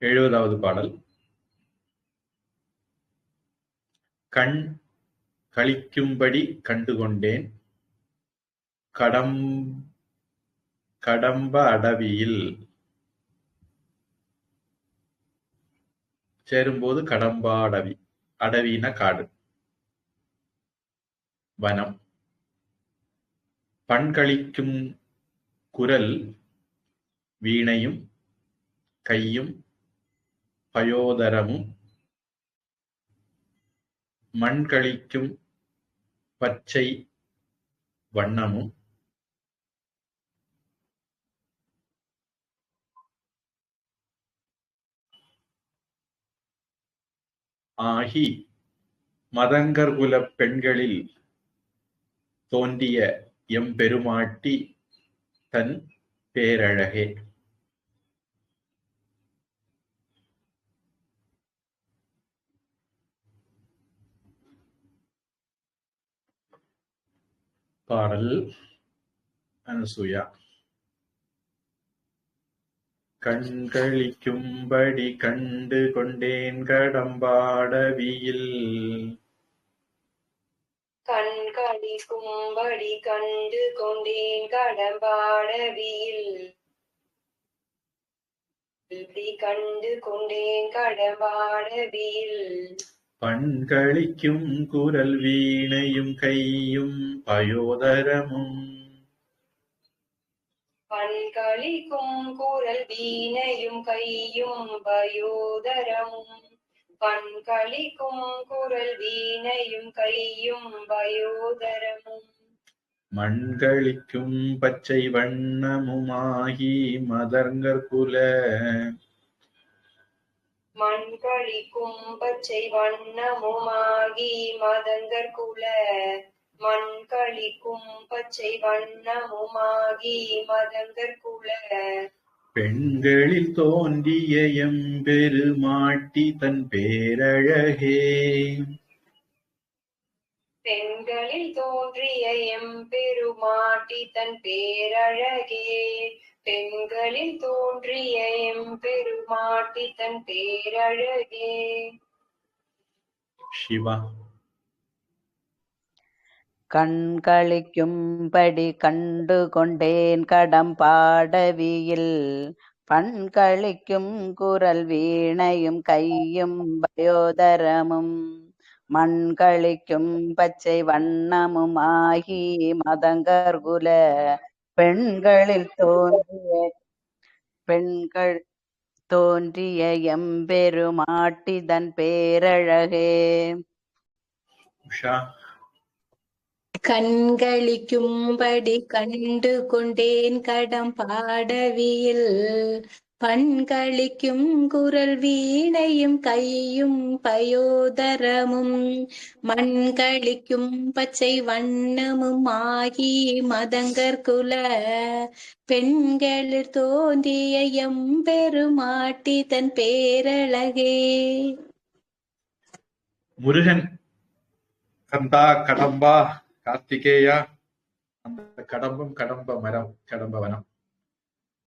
எழுபதாவது பாடல். கண் கழிக்கும்படி கண்டுகொண்டேன். கடம் கடம்ப அடவியில். சேரும்போது கடம்பா அடவி அடவினா காடு. வனம். பண்களிக்கும் குரல் வீணையும் கையும் பயோதரமும் மண்களிக்கும் பச்சை வண்ணமும் ஆகி மதங்கர்குலப் பெண்களில் தோன்றிய எம்பெருமாட்டி தன் பேரழகே. பாடல் அனுசுயா. கண்களிக்கும்படி கண்டு கொண்டேன் கடம்பாடவியில். கண்களிக்கும்படி கண்டு கொண்டேன் கடம்பாடவியில். இப்படி கண்டு கொண்டேன் கடம்பாடவியில். பண்களிக்கும் குரல் வீணையும் கையும் பயோதரமும். பண்களிக்கும் குரல் வீணையும் கையும் பயோதரமும். பண்களிக்கும் குரல் வீணையும் கையும் பயோதரமும். மண்களிக்கும் பச்சை வண்ணமுமாகி மதங்கற்குல மண்களிக்கும் கும்பச்சை வண்ணமுமாகி மதங்கர் குல மண்களிக்கும் பச்சை வண்ணமுமாகி மதங்கர் குல பெண்களில் தோன்றிய எம்பெருமாட்டி தன் பேரழகே. பெண்களில் தோன்றிய எம்பெருமாட்டி தன் பேரழகே. பெண்களில் தோன்றிய எம்பெருமாட்டி தன் பேரழகே. சிவா. கண்களிக்கும்படி கண்டு கொண்டேன் கடம்பாடவியில் பண்களிக்கும் குரல் வீணையும் கையும் பயோதரமும் மண்களிக்கும் பச்சை வண்ணமும் ஆகி மதங்கர்குல பெண்களில் தோன்றிய பெண்கள் தோன்றிய எம்பெருமாட்டிதன் பேரழகே. உஷா. கண்களிக்கும்படி கண்டு கொண்டேன் கடம் பாடவியில். பண்களிக்கும் குரல் வீணையும் கையும் பயோதரமும். மண்களிக்கும் பச்சை வண்ணமும் ஆகி மதங்கர் குல பெண்களில் தோன்றிய எம்பெருமாட்டி தன் பேரழகே. முருகன் கந்தா கடம்பா கார்த்திகேயா அந்த கடம்பும் கடம்ப மரம் கடம்ப வனம்